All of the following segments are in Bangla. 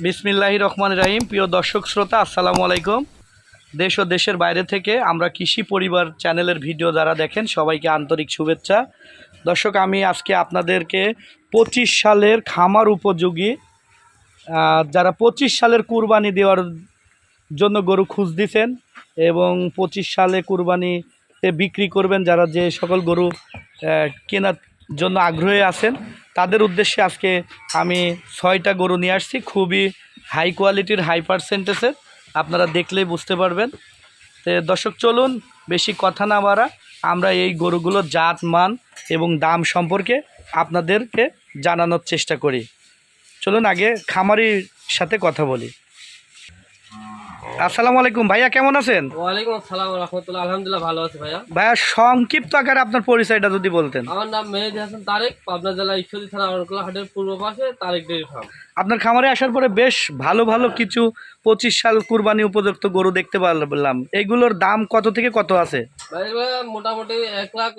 বিসমিল্লাহি রহমান রাহিম। প্রিয় দর্শক শ্রোতা, আসসালামু আলাইকুম। দেশ ও দেশের বাইরে থেকে আমরা কৃষি পরিবার চ্যানেলের ভিডিও যারা দেখেন, সবাইকে আন্তরিক শুভেচ্ছা। দর্শক, আমি আজকে আপনাদেরকে পঁচিশ সালের খামার উপযোগী যারা পঁচিশ সালের কুরবানি দেওয়ার জন্য গরু খুঁজ দিছেন এবং পঁচিশ সালে কুরবানিতে বিক্রি করবেন, যারা যে সকল গরু কেনার জন্য আগ্রহী আছেন তাদের উদ্দেশ্যে আজকে আমি ছয়টা গরু নিয়ে আসছি, খুবই হাই কোয়ালিটির হাই পার্সেন্টেজের আপনারা দেখলেই বুঝতে পারবেন। তো দর্শক, চলুন বেশি কথা না বাড়া, আমরা এই গরুগুলোর জাত, মান এবং দাম সম্পর্কে আপনাদেরকে জানানোর চেষ্টা করি। চলুন আগে খামারির সাথে কথা বলি। আসসালামু আলাইকুম। ভাইয়া কেমন আছেন? ওয়ালাইকুম আসসালাম রহমতুল্লাহ। আলহামদুলিল্লাহ ভালো আছি ভাইয়া। ভাইয়া সংক্ষিপ্ত আকারে আপনার পরিচয়টা যদি বলতেন। আমার নাম মেহেদি হাসান তারেক পাবনা জেলা ঈশ্বরী থানা হাটের পূর্ব পাশে তারেক ফার্ম। আপনার খামারে আসার পরে বেশ ভালো ভালো কিছু পঁচিশ সাল কুরবানি উপযুক্ত গরু দেখতে পারলাম। এগুলোর দাম কত থেকে কত আছে? মোটামুটি এক লাখ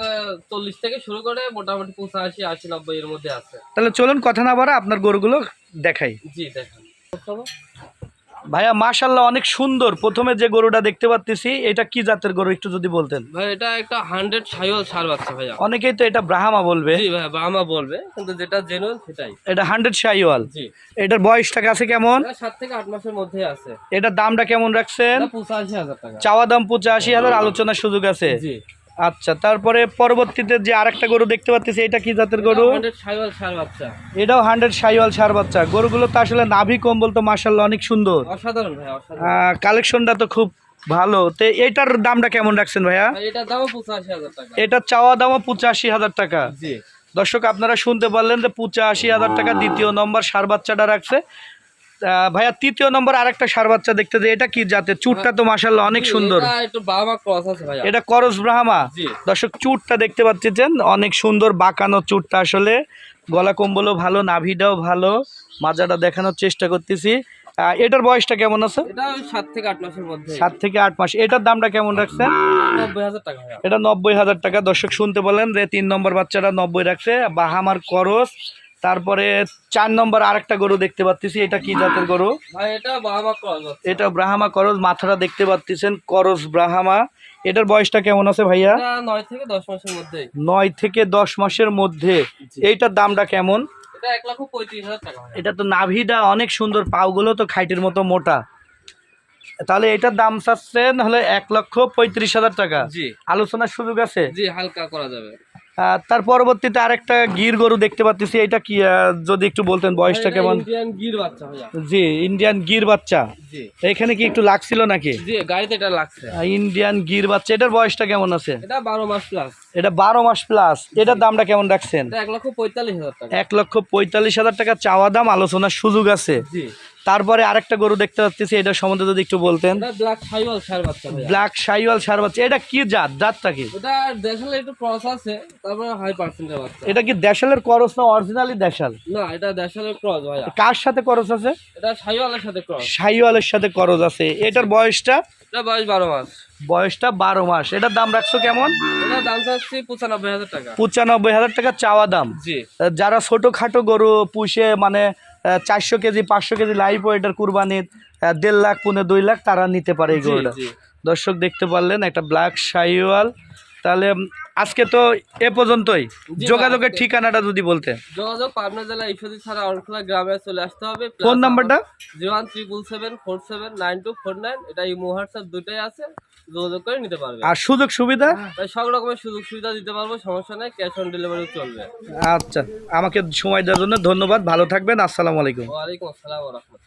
চল্লিশ থেকে শুরু করে মোটামুটি পঁচাশি আশি নব্বই এর মধ্যে আছে। তাহলে চলুন কথা না বাড়া আপনার গরুগুলো দেখাই। জি দেখেন। ভাইয়া মাশাল্লাহ অনেক সুন্দর। প্রথমে যে গরুটা দেখতে পাচ্ছি এটা কি জাতের গরু একটু যদি বলতেন? ভাই এটা একটা হান্ড্রেড সাইওয়াল সার বাচ্চা ভাইয়া। অনেকেই তো এটা ব্রাহ্মা বলবে। জি ভাই বামা বলবে কিন্তু যেটা জেনুইন সেটাই। এটা হান্ড্রেড শাইওয়াল জি। এটার বয়সটা কাছে কেমন? সাত থেকে আট মাসের মধ্যে আছে। এটার দামটা কেমন রাখছেন? পঁচাশি হাজার টাকা। চাওয়া দাম পঁচাশি হাজার আলোচনার সুযোগ আছে। জি। আচ্ছা তারপরে পরবর্তীতে যে আরেকটা গরু দেখতে পাচ্ছি এটা কি জাতের গরু? এটাও হান্ড্রেড সাইওয়াল সার বাচ্চা। গরুগুলো তো আসলে নাভি কম্বল তো মাসাল্লাহ অনেক সুন্দর। অসাধারণ কালেকশনটা তো খুব ভালো। তো এটার দামটা কেমন রাখছেন ভাইয়া? এটা চাওয়া দামও পঁচাশি হাজার টাকা। দর্শক আপনারা শুনতে পারলেন যে পঁচাশি হাজার টাকা দ্বিতীয় নম্বর সার বাচ্চাটা রাখছে। ভাইয়া তৃতীয় নম্বর আরেকটা সার বাচ্চা দেখতে যে এটা কি জাতের? চুটটা তো মাসাল্লাহ অনেক সুন্দর। এটা একটু ক্রস ব্রাহ্মা? দর্শক চুটটা দেখতে পাচ্ছেন অনেক সুন্দর বাঁকানো চুটটা আসলে। গলা কম্বলও ভালো নাভিটাও ভালো মাজাটা দেখানোর চেষ্টা করতেছি। এটার বয়সটা কেমন আছে? সাত থেকে আট মাসের মধ্যে। সাত থেকে আট মাস। এটার দামটা কেমন রাখছেন? ভাইয়া। এটা নব্বই হাজার টাকা। দর্শক শুনতে বলেন যে তিন নম্বর বাচ্চাটা নব্বই রাখছে। বাহামার করস তারপরে চার নম্বর আরেকটা গরু দেখতে পাচ্ছি এটা কি জাতের গরু? এটা ব্রাহ্মা করস মাথাটা দেখতে পাচ্ছেন করস ব্রাহ্মা। এটার বয়সটা কেমন আছে ভাইয়া? নয় থেকে দশ মাসের মধ্যে। নয় থেকে দশ মাসের মধ্যে। এইটার দামটা কেমন? এটা তো নাভিটা অনেক সুন্দর পাওগুলো তো খাইটের মতো মোটা। তাহলে এটার দাম চাচ্ছেন হলে এক লক্ষ পঁয়ত্রিশ হাজার টাকা। আলোচনার সুযোগ আছে? জি হালকা করা যাবে। তার পরবর্তীতে আরেকটা গির গরু দেখতে পাচ্ছি। এটা কি যদি একটু বলতেন বয়সটা কেমন? ইন্ডিয়ান গির বাচ্চা জি ইন্ডিয়ান গির বাচ্চা। এখানে কি একটু লাগছিল নাকি? জি গাড়িতে এটা লাগছে। ইন্ডিয়ান গির বাচ্চা। এটার বয়সটা কেমন আছে? এটা বারো মাস প্লাস এটা বারো মাস প্লাস এটার দামটা কেমন রাখছেন? এক লক্ষ পঁয়তাল্লিশ হাজার টাকা। এক লক্ষ পঁয়তাল্লিশ হাজার টাকা চাওয়া দাম আলোচনার সুযোগ আছে। জি। তারপরে আরেকটা গরু দেখতে পাচ্ছি এটা সম্বন্ধে যদি একটু বলতেন। ব্ল্যাক সাইওয়াল সার বাচ্চা ব্ল্যাক সাইওয়াল সার বাচ্চা এটা কি জাত? জাতটা কি? ওটা দেশালে একটু ক্রস আছে তারপরে হাই পার্সেন্টের বাচ্চা। এটা কি দেশালের করস না অরিজিনালি দেশাল? না এটা দেশালের ক্রস ভাইয়া। কার সাথে করস আছে? এটা সাইওয়ালের সাথে ক্রস সাইওয়ালের সাথে করজ আছে। এটার বয়সটা? এটা বয়স বারো মাস। বয়সটা বারো মাস। এটার দাম রাখছো কেমন? এটা দাম চাচ্ছি পঁচানব্বই হাজার টাকা। পঁচানব্বই হাজার টাকা চাওয়া দাম। জি। যারা ছোটোখাটো গরু পুষে মানে চারশো কেজি পাঁচশো কেজি লাইভ ওয়েটার কুরবানির দেড় লাখ পুনে দুই লাখ তারা নিতে পারে এই গরুটা। দর্শক দেখতে পারলেন একটা ব্ল্যাক শাইওয়াল তাহলে আজকে তো এ পর্যন্তই। যোগাযোগের ঠিকানাটা যদি বলতে। যোগাযোগ পাবনা জেলা ঈশ্বরী ছাড়া অরখোলা গ্রামে চলে আসতে হবে। ফোন নাম্বারটা? Zero one triple seven four seven nine two four nine এটা ইমো হোয়াটসঅ্যাপ দুটোই আছে যোগাযোগ করে নিতে পারবে। আর সুযোগ সুবিধা? সব রকমের সুযোগ সুবিধা দিতে পারব সমস্যা নেই ক্যাশ অন ডেলিভারি চলবে। আচ্ছা আমাকে সময় দেওয়ার জন্য ধন্যবাদ ভালো থাকবেন আসসালামু আলাইকুম। ওয়ালাইকুম আসসালাম রহমতুল্লাহ।